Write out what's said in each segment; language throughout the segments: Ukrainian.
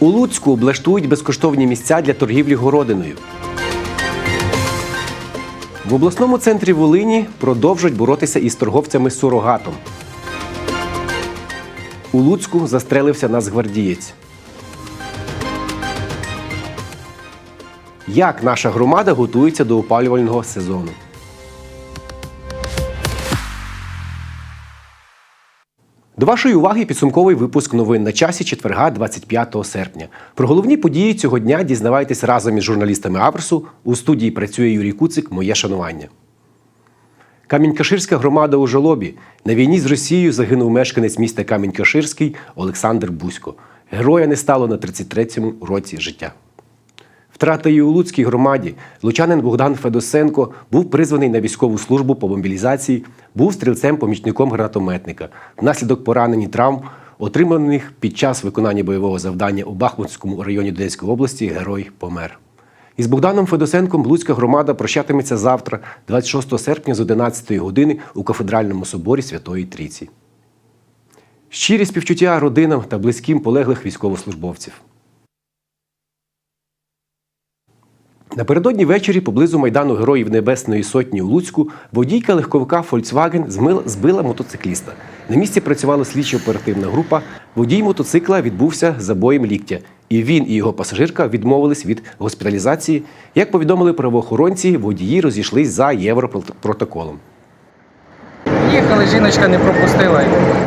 У Луцьку облаштують безкоштовні місця для торгівлі городиною. В обласному центрі Волині продовжують боротися із торговцями сурогатом. У Луцьку застрелився нацгвардієць. Як наша громада готується до опалювального сезону? До вашої уваги підсумковий випуск новин на часі четверга, 25 серпня. Про головні події цього дня дізнавайтесь разом із журналістами Аверсу. У студії працює Юрій Куцик. Моє шанування. Камінь-Каширська громада у жалобі. На війні з Росією загинув мешканець міста Камінь-Каширський Олександр Бузько. Героя не стало на 33-му році життя. Втрата і у Луцькій громаді. Лучанин Богдан Федосенко був призваний на військову службу по мобілізації, був стрільцем-помічником гранатометника. Внаслідок поранень і травм, отриманих під час виконання бойового завдання у Бахмутському районі Донецької області, герой помер. Із Богданом Федосенком Луцька громада прощатиметься завтра, 26 серпня з 11 години у кафедральному соборі Святої Трійці. Щирі співчуття родинам та близьким полеглих військовослужбовців. Напередодні ввечері поблизу майдану Героїв Небесної Сотні у Луцьку водійка легковика Volkswagen змила- збила мотоцикліста. На місці працювала слідчо-оперативна група. Водій мотоцикла відбувся забоєм ліктя, і він і його пасажирка відмовились від госпіталізації. Як повідомили правоохоронці, водії розійшлись за європротоколом. Їхали, жіночка не пропустила.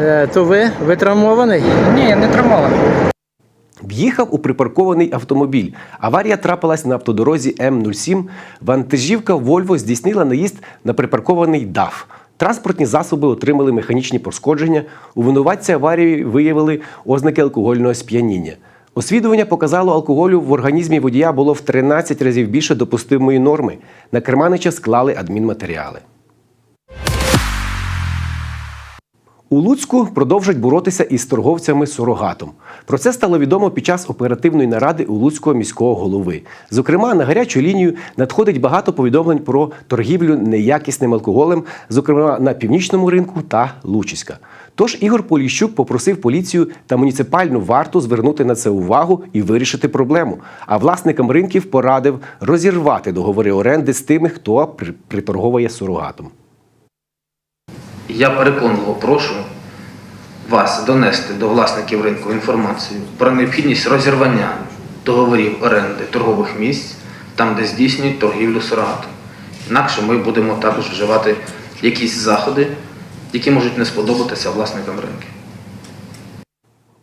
Е, То ви? Ви травмований? Ні, не тримала. В'їхав у припаркований автомобіль. Аварія трапилась на автодорозі М07. Вантажівка Вольво здійснила наїзд на припаркований ДАФ. Транспортні засоби отримали механічні пошкодження. У винуватці аварії виявили ознаки алкогольного сп'яніння. Освідування показало, алкоголю в організмі водія було в 13 разів більше допустимої норми. На керманича склали адмінматеріали. У Луцьку продовжать боротися із торговцями сурогатом. Про це стало відомо під час оперативної наради у Луцького міського голови. Зокрема, на гарячу лінію надходить багато повідомлень про торгівлю неякісним алкоголем, зокрема на північному ринку та Лучиська. Тож Ігор Поліщук попросив поліцію та муніципальну варту звернути на це увагу і вирішити проблему. А власникам ринків порадив розірвати договори оренди з тими, хто при- приторговує сурогатом. Я переконливо прошу вас донести до власників ринку інформацію про необхідність розірвання договорів оренди торгових місць там, де здійснюють торгівлю сурогатом. Інакше ми будемо також вживати якісь заходи, які можуть не сподобатися власникам ринків.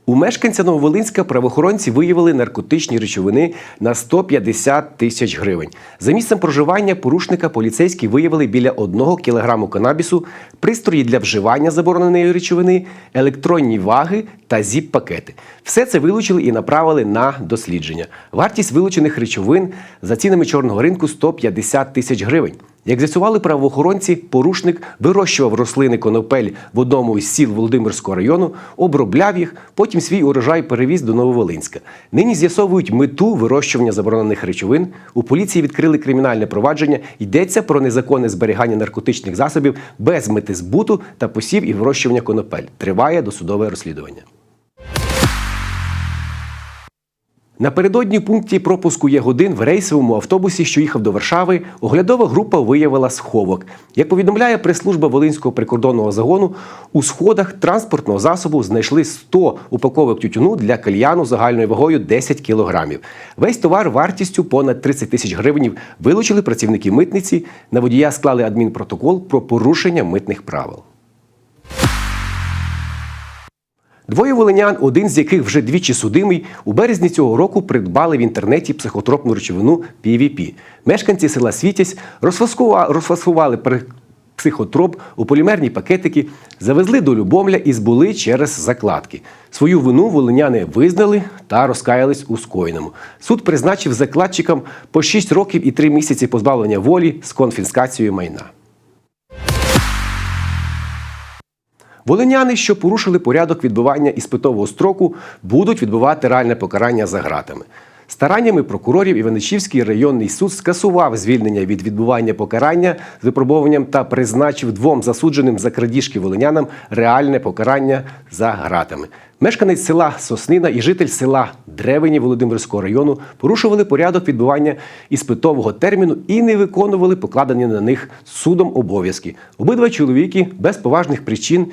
У мешканця Нововолинська правоохоронці виявили наркотичні речовини на 150 тисяч гривень. За місцем проживання порушника поліцейські виявили біля 1 кілограму канабісу, пристрої для вживання забороненої речовини, електронні ваги та зіп-пакети. Все це вилучили і направили на дослідження. Вартість вилучених речовин за цінами чорного ринку 150 тисяч гривень. Як з'ясували правоохоронці, порушник вирощував рослини конопель в одному із сіл Володимирського району, обробляв їх, потім свій урожай перевіз до Нововолинська. Нині з'ясовують мету вирощування заборонених речовин. У поліції відкрили кримінальне провадження. Йдеться про незаконне зберігання наркотичних засобів без мети збуту та посів і вирощування конопель. Триває досудове розслідування. Напередодні в пункті пропуску Ягодин в рейсовому автобусі, що їхав до Варшави, оглядова група виявила сховок. Як повідомляє прес-служба Волинського прикордонного загону, у сходах транспортного засобу знайшли 100 упаковок тютюну для кальяну загальною вагою 10 кілограмів. Весь товар вартістю понад 30 тисяч гривень вилучили працівники митниці. На водія склали адмінпротокол про порушення митних правил. Двоє волинян, один з яких вже двічі судимий, у березні цього року придбали в інтернеті психотропну речовину PVP. Мешканці села Світязь розфасували психотроп у полімерні пакетики, завезли до Любомля і збули через закладки. Свою вину волиняни визнали та розкаялись у скоєному. Суд призначив закладчикам по 6 років і 3 місяці позбавлення волі з конфіскацією майна. Волиняни, що порушили порядок відбування іспитового строку, будуть відбувати реальне покарання за ґратами. Стараннями прокурорів Іваничівський районний суд скасував звільнення від відбування покарання з випробовуванням та призначив двом засудженим за крадіжки волинянам реальне покарання за гратами. Мешканець села Соснина і житель села Древені Володимирського району порушували порядок відбування іспитового терміну і не виконували покладені на них судом обов'язки. Обидва чоловіки без поважних причин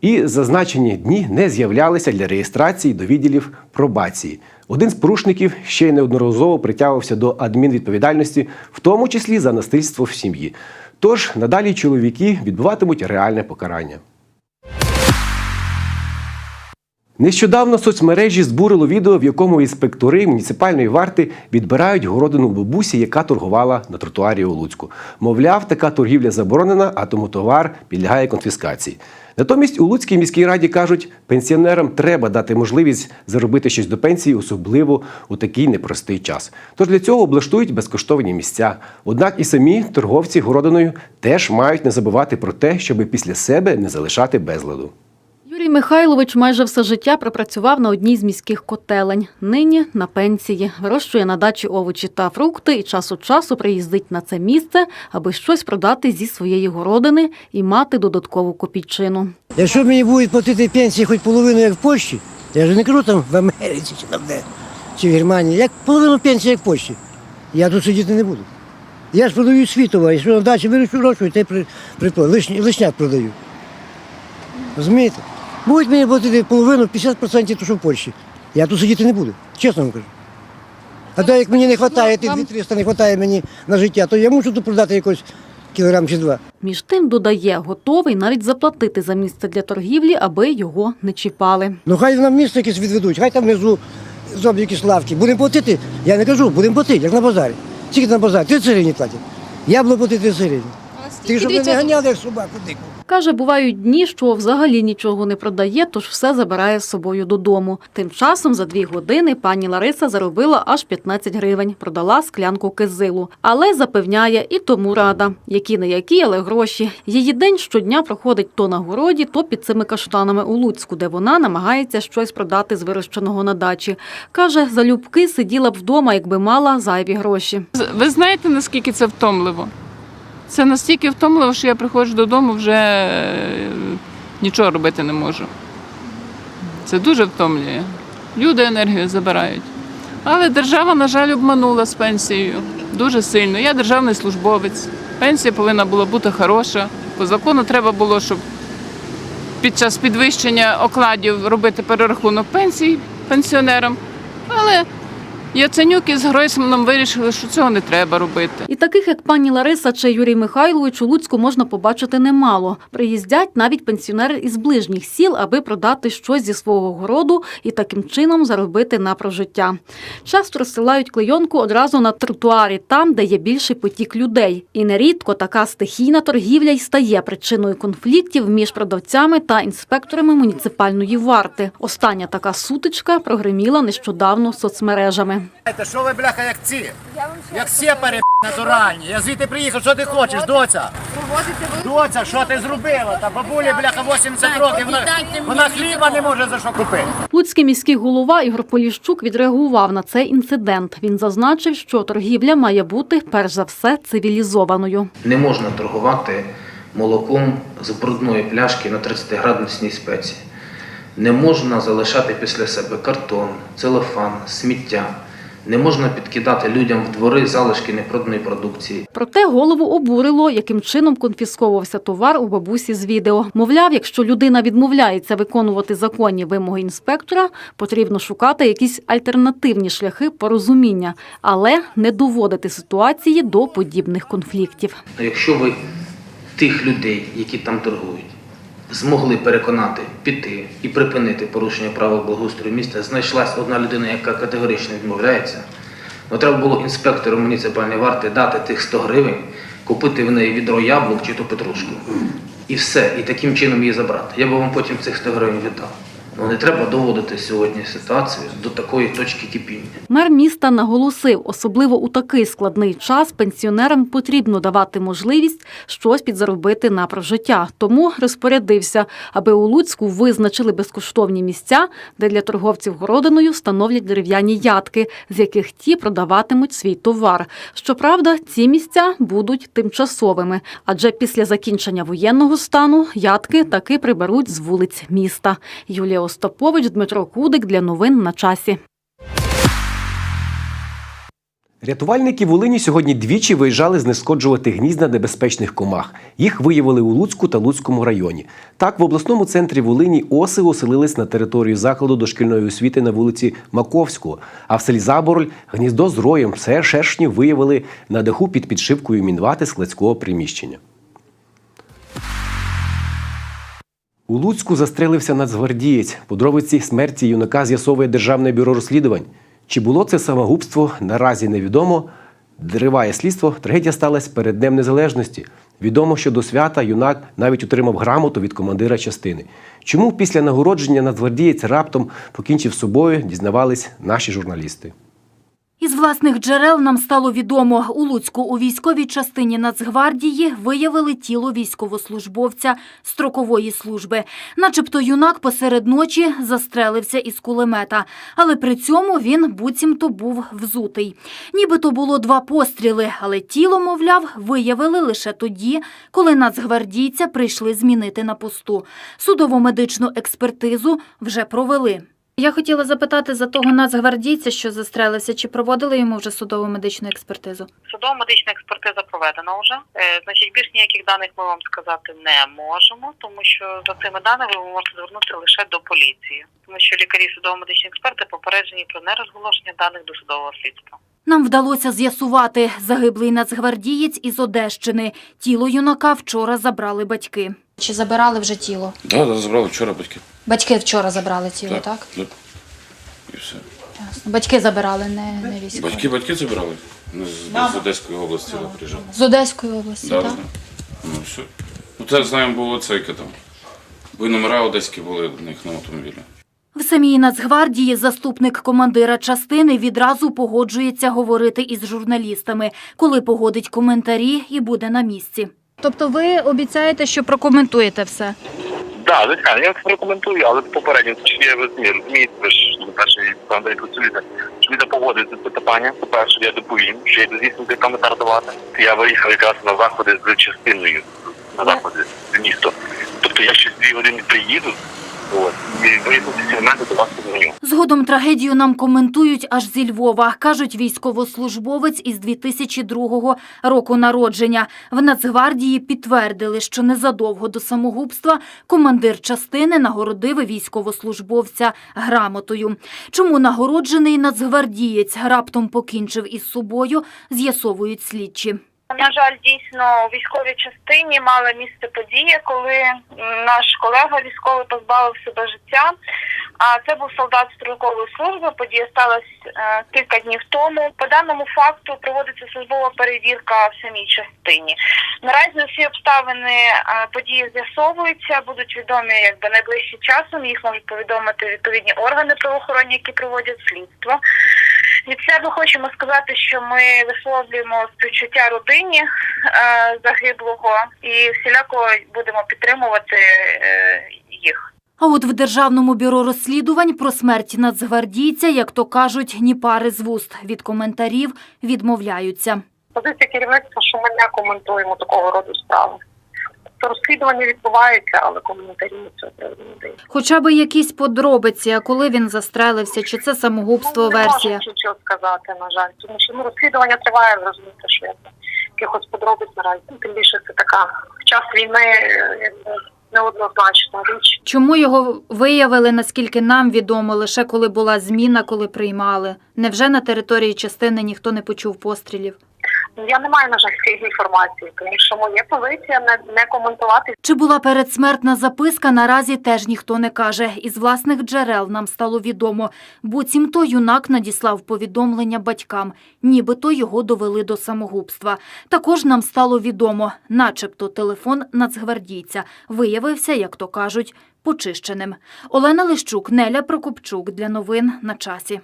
і зазначені дні не з'являлися для реєстрації до відділів пробації. Один з порушників ще й неодноразово притягувався до адмінвідповідальності, в тому числі за насильство в сім'ї. Тож надалі чоловіки відбуватимуть реальне покарання. Нещодавно соцмережі збурило відео, в якому інспектори муніципальної варти відбирають городину бабусі, яка торгувала на тротуарі у Луцьку. Мовляв, така торгівля заборонена, а тому товар підлягає конфіскації. Натомість у Луцькій міській раді кажуть, пенсіонерам треба дати можливість заробити щось до пенсії, особливо у такий непростий час. Тож для цього облаштують безкоштовні місця. Однак і самі торговці городиною теж мають не забувати про те, щоби після себе не залишати безладу. Юрій Михайлович майже все життя пропрацював на одній з міських котелень. Нині на пенсії. Вирощує на дачі овочі та фрукти і час від часу приїздить на це місце, аби щось продати зі своєї городини і мати додаткову копійчину. Якщо мені будуть платити пенсії хоч половину, як в Польщі, я ж не кажу там в Америці чи там де, чи в Германії, як половину пенсії, як в Польщі, я тут сидіти не буду. Я ж продаю світово, якщо на дачі вирощу гроші, то я при, при, лишня, лишняк продаю. Розумієте? Будуть мені платити половину, 50% то, що в Польщі. Я тут сидіти не буду, чесно вам кажу. А то як мені не вистачає, тих 200 не вистачає мені на життя, то я мушу тут продати якось кілограм чи два. Між тим додає, готовий навіть заплатити за місце для торгівлі, аби його не чіпали. Ну хай нам місце якесь відведуть, хай там внизу зроблять якісь лавки. Будемо платити. Я не кажу, будемо платити, як на базарі. Скільки на базарі? 30 гривень платять. Я буду платити 30 гривень. Ти щоб не ганяли, як собаку дику. Каже, бувають дні, що взагалі нічого не продає, тож все забирає з собою додому. Тим часом за дві години пані Лариса заробила аж 15 гривень, продала склянку кизилу. Але запевняє, і тому рада. Які не які, але гроші. Її день щодня проходить то на городі, то під цими каштанами у Луцьку, де вона намагається щось продати з вирощеного на дачі. Каже, залюбки сиділа б вдома, якби мала зайві гроші. Ви знаєте, наскільки це втомливо? Це настільки втомливо, що я приходжу додому, вже е, нічого робити не можу. Це дуже втомлює. Люди енергію забирають. Але держава, на жаль, обманула з пенсією дуже сильно. Я державний службовець. Пенсія повинна була бути хороша. По закону треба було, щоб під час підвищення окладів робити перерахунок пенсій пенсіонерам. Але Яценюк із Гройсманом вирішили, що цього не треба робити. І таких, як пані Лариса чи Юрій Михайлович, у Луцьку можна побачити немало. Приїздять навіть пенсіонери із ближніх сіл, аби продати щось зі свого городу і таким чином заробити на прожиття. Часто розсилають клейонку одразу на тротуарі, там, де є більший потік людей. І нерідко така стихійна торгівля й стає причиною конфліктів між продавцями та інспекторами муніципальної варти. Остання така сутичка прогреміла нещодавно соцмережами. Знаєте, що ви, бляха, як ці? Як сепари, натуральні. Я звідти приїхав, що ти хочеш, доця? Доця, що ти зробила? Та бабулі, бляха, 80 років, вона, вона хліба не може за що купити. Луцький міський голова Ігор Поліщук відреагував на цей інцидент. Він зазначив, що торгівля має бути перш за все цивілізованою. Не можна торгувати молоком з брудної пляшки на 30-градусній спеці. Не можна залишати після себе картон, целофан, сміття. Не можна підкидати людям в двори залишки непроданої продукції. Проте голову обурило, яким чином конфісковувався товар у бабусі з відео. Мовляв, якщо людина відмовляється виконувати законні вимоги інспектора, потрібно шукати якісь альтернативні шляхи порозуміння, але не доводити ситуації до подібних конфліктів. Якщо ви тих людей, які там торгують, змогли переконати піти і припинити порушення правил благоустрою міста, знайшлась одна людина, яка категорично відмовляється, Но треба було інспектору муніципальної варти дати тих 100 гривень, купити в неї відро яблук чи ту петрушку. І все, і таким чином її забрати. Я би вам потім цих 100 гривень віддав. Ну не треба доводити сьогодні ситуацію до такої точки кипіння. Мер міста наголосив, особливо у такий складний час пенсіонерам потрібно давати можливість щось підзаробити на прожиття. Тому розпорядився, аби у Луцьку визначили безкоштовні місця, де для торговців городиною встановлять дерев'яні ядки, з яких ті продаватимуть свій товар. Щоправда, ці місця будуть тимчасовими, адже після закінчення воєнного стану ядки таки приберуть з вулиць міста. Юлія Остапович, Дмитро Кудик для новин на часі. Рятувальники Волині сьогодні двічі виїжджали знешкоджувати гнізда небезпечних комах. Їх виявили у Луцьку та Луцькому районі. Так, в обласному центрі Волині оси оселились на територію закладу дошкільної освіти на вулиці Маковського. А в селі Забороль гніздо з роєм все шершні виявили на даху під підшивкою мінвати складського приміщення. У Луцьку застрелився нацгвардієць. Подробиці смерті юнака з'ясовує Державне бюро розслідувань. Чи було це самогубство, наразі невідомо. Триває слідство. Трагедія сталася перед Днем Незалежності. Відомо, що до свята юнак навіть отримав грамоту від командира частини. Чому після нагородження нацгвардієць раптом покінчив з собою, дізнавались наші журналісти. Із власних джерел нам стало відомо, у Луцьку у військовій частині Нацгвардії виявили тіло військовослужбовця строкової служби. Начебто юнак посеред ночі застрелився із кулемета, але при цьому він буцімто був взутий. Нібито було два постріли, але тіло, мовляв, виявили лише тоді, коли нацгвардійця прийшли змінити на посту. Судово-медичну експертизу вже провели. Я хотіла запитати за того нацгвардійця, що застрелився, чи проводили йому вже судову медичну експертизу? Судова медична експертиза проведена вже. Е, Значить, більш ніяких даних ми вам сказати не можемо, тому що за цими даними ви можете звернутися лише до поліції, тому що лікарі судово-медичні експерти попереджені про нерозголошення даних до судового слідства. Нам вдалося з'ясувати, загиблий нацгвардієць із Одещини. Тіло юнака вчора забрали батьки. Чи забирали вже тіло? Да, да, забрали вчора батьки. Батьки вчора забрали тіло, так? Да. І все. Ясно. Батьки забирали, не, не військові. Батьки батьки забирали. Вони з, з Одеської області да, приїжджали. З Одеської області, Да, так? да. Ну все. Ну це знаємо було цейка там. Бо й номера одеські були в них на автомобілі. В самій Нацгвардії заступник командира частини відразу погоджується говорити із журналістами, коли погодить коментарі і буде на місці. Тобто ви обіцяєте, що прокоментуєте все? Так, звичайно, я прокоментую, але попередньо чи є розмір, розумієте, ви ж перший командирі працюєте. Що ви погодиться це питання, по-перше, я доповім, що я дозвіснити коментар давати. Я виїхав якраз на заходи з частиною, на заходи з місто. Тобто я ще дві години приїду, Згодом трагедію нам коментують аж зі Львова. Кажуть, військовослужбовець із 2002 року народження. В Нацгвардії підтвердили, що незадовго до самогубства командир частини нагородив військовослужбовця грамотою. Чому нагороджений нацгвардієць раптом покінчив із собою, з'ясовують слідчі. На жаль, дійсно у військовій частині мала місце подія, коли наш колега військовий позбавив себе життя. А це був солдат строкової служби. Подія сталася е, кілька днів тому. По даному факту проводиться службова перевірка в самій частині. Наразі всі обставини е, події з'ясовуються, будуть відомі якби найближчим часом. Їх можуть повідомити відповідні органи правоохоронні, які проводять слідство. Від себе хочемо сказати, що ми висловлюємо співчуття родині е, загиблого і всіляко будемо підтримувати е, їх. А от в Державному бюро розслідувань про смерть нацгвардійця, як то кажуть, ні пари з вуст від коментарів відмовляються. Позиція керівництва, що ми не коментуємо такого роду справи. Це розслідування відбувається, але коментарі цього приводу не даємо. Хоча б якісь подробиці, а коли він застрелився, чи це самогубство Ну, не версія? можу нічого сказати, на жаль, тому що ну, розслідування триває, розумієте, що якби якихось подробиць наразі. Ну, Тим більше це така в час війни е, неоднозначна річ. Чому його виявили, наскільки нам відомо, лише коли була зміна, коли приймали? Невже на території частини ніхто не почув пострілів? Я не маю, на жаль, цієї інформації, тому що моя позиція не, не коментувати Чи була передсмертна записка, наразі теж ніхто не каже. Із власних джерел нам стало відомо. Буцімто юнак надіслав повідомлення батькам, нібито його довели до самогубства. Також нам стало відомо, начебто телефон нацгвардійця виявився, як то кажуть, почищеним. Олена Лищук, Неля Прокопчук для новин на часі.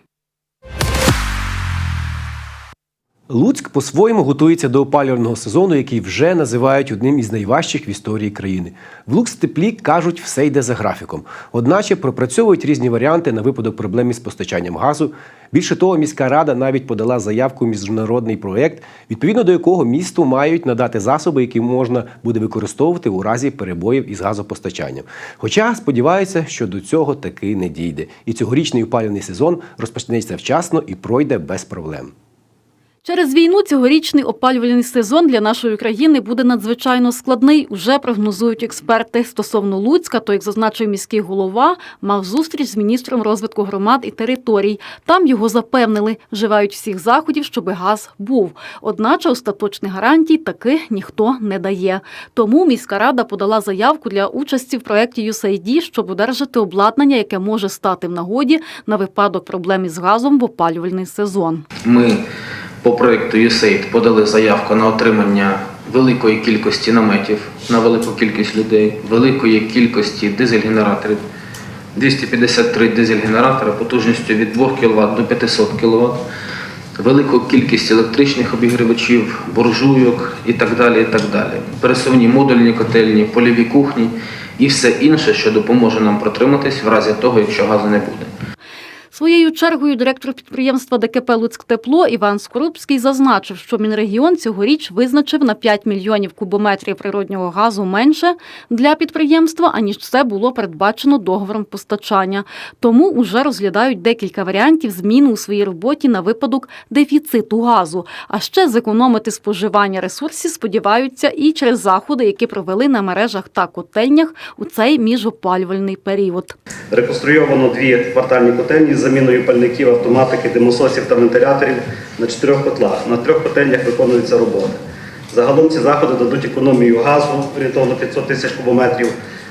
Луцьк по-своєму готується до опалювального сезону, який вже називають одним із найважчих в історії країни. В Луцтеплі кажуть, все йде за графіком. Одначе пропрацьовують різні варіанти на випадок проблем із постачанням газу. Більше того, міська рада навіть подала заявку в міжнародний проєкт, відповідно до якого місту мають надати засоби, які можна буде використовувати у разі перебоїв із газопостачанням. Хоча сподіваються, що до цього таки не дійде. І цьогорічний опалювальний сезон розпочнеться вчасно і пройде без проблем. Через війну цьогорічний опалювальний сезон для нашої країни буде надзвичайно складний. Уже прогнозують експерти. Стосовно Луцька, то як зазначив міський голова, мав зустріч з міністром розвитку громад і територій. Там його запевнили, вживають всіх заходів, щоб газ був. Одначе остаточних гарантій таки ніхто не дає. Тому міська рада подала заявку для участі в проєкті USAID, щоб одержати обладнання, яке може стати в нагоді на випадок проблем із газом в опалювальний сезон. Ми по проєкту USAID подали заявку на отримання великої кількості наметів на велику кількість людей, великої кількості дизель-генераторів. 253 дизель-генератора потужністю від 2 кВт до 500 кВт, велику кількість електричних обігрівачів, буржуйок і так далі. і так далі. Пересувні модульні котельні, польові кухні і все інше, що допоможе нам протриматись в разі того, якщо газу не буде. Своєю чергою директор підприємства ДКП «Луцьктепло» Іван Скорубський зазначив, що Мінрегіон цьогоріч визначив на 5 мільйонів кубометрів природнього газу менше для підприємства, аніж це було передбачено договором постачання. Тому уже розглядають декілька варіантів зміни у своїй роботі на випадок дефіциту газу. А ще зекономити споживання ресурсів сподіваються і через заходи, які провели на мережах та котельнях у цей міжопалювальний період. Реконструйовано дві квартальні котельні заміною пальників, автоматики, димососів та вентиляторів на чотирьох котлах. На трьох котельнях виконуються роботи. Загалом ці заходи дадуть економію газу орієнтовно 500 тисяч кубометрів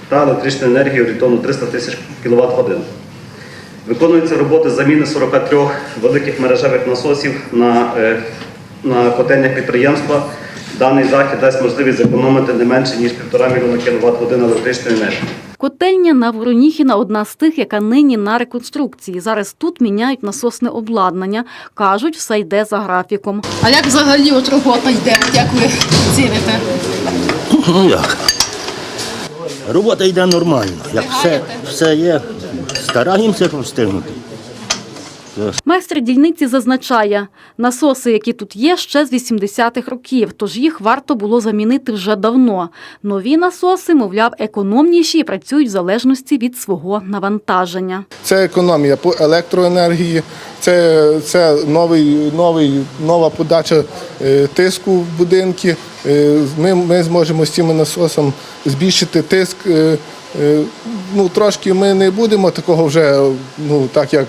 та електричної енергії орієнтовно 300 тисяч кВт годин. Виконуються роботи заміни 43 великих мережевих насосів на, е, на котельнях підприємства. Даний захід дасть можливість зекономити не менше ніж 1,5 мільйона кВт годин електричної енергії. Котельня на Вороніхіна одна з тих, яка нині на реконструкції. Зараз тут міняють насосне обладнання. Кажуть, все йде за графіком. А як взагалі от робота йде? Як ви ціните? Ну як? Робота йде нормально. Як все, все є, стараємося встигнути. Майстер дільниці зазначає, насоси, які тут є, ще з 80-х років, тож їх варто було замінити вже давно. Нові насоси, мовляв, економніші і працюють в залежності від свого навантаження. Це економія по електроенергії, це, це новий, новий, нова подача е, тиску в будинки. Е, Ми, ми зможемо з цим насосом збільшити тиск. е, Ну, трошки ми не будемо такого вже, ну, так як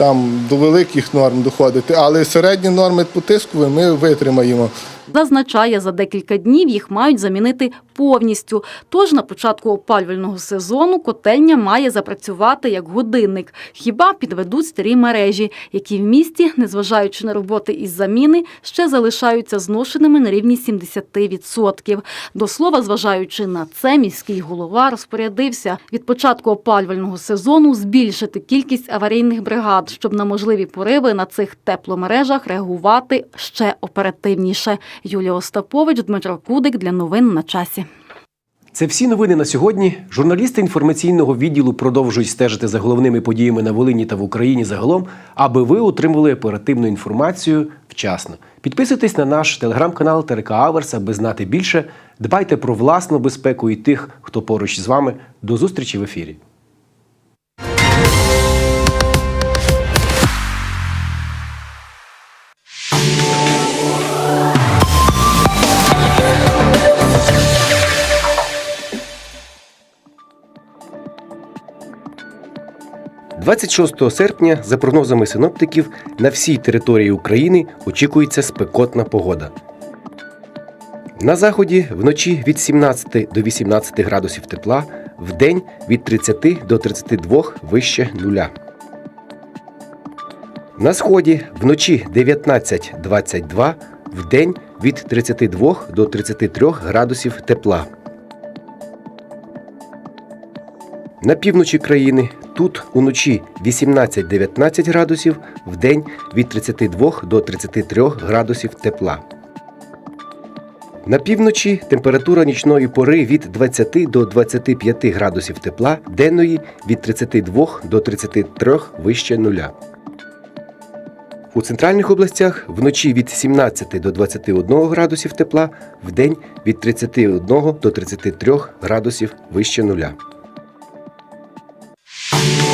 там до великих норм доходити, але середні норми по тиску ми витримаємо. Зазначає, за декілька днів їх мають замінити повністю. Тож на початку опалювального сезону котельня має запрацювати як годинник. Хіба підведуть старі мережі, які в місті, незважаючи на роботи із заміни, ще залишаються зношеними на рівні 70%. До слова, зважаючи на це, міський голова розпорядився від початку опалювального сезону збільшити кількість аварійних бригад, щоб на можливі пориви на цих тепломережах реагувати ще оперативніше. Юлія Остапович, Дмитро Кудик для новин на часі. Це всі новини на сьогодні. Журналісти інформаційного відділу продовжують стежити за головними подіями на Волині та в Україні загалом, аби ви отримали оперативну інформацію вчасно. Підписуйтесь на наш телеграм-канал ТРК Аверс, аби знати більше. Дбайте про власну безпеку і тих, хто поруч з вами. До зустрічі в ефірі. – 26 серпня, за прогнозами синоптиків, на всій території України очікується спекотна погода. На заході вночі від 17 до 18 градусів тепла, вдень від 30 до 32 вище нуля. На сході вночі 19-22, вдень від 32 до 33 градусів тепла. На півночі країни тут уночі 18-19 градусів, вдень від 32 до 33 градусів тепла. На півночі температура нічної пори від 20 до 25 градусів тепла, денної від 32 до 33 вище нуля. У центральних областях вночі від 17 до 21 градусів тепла, вдень від 31 до 33 градусів вище нуля. Thank you.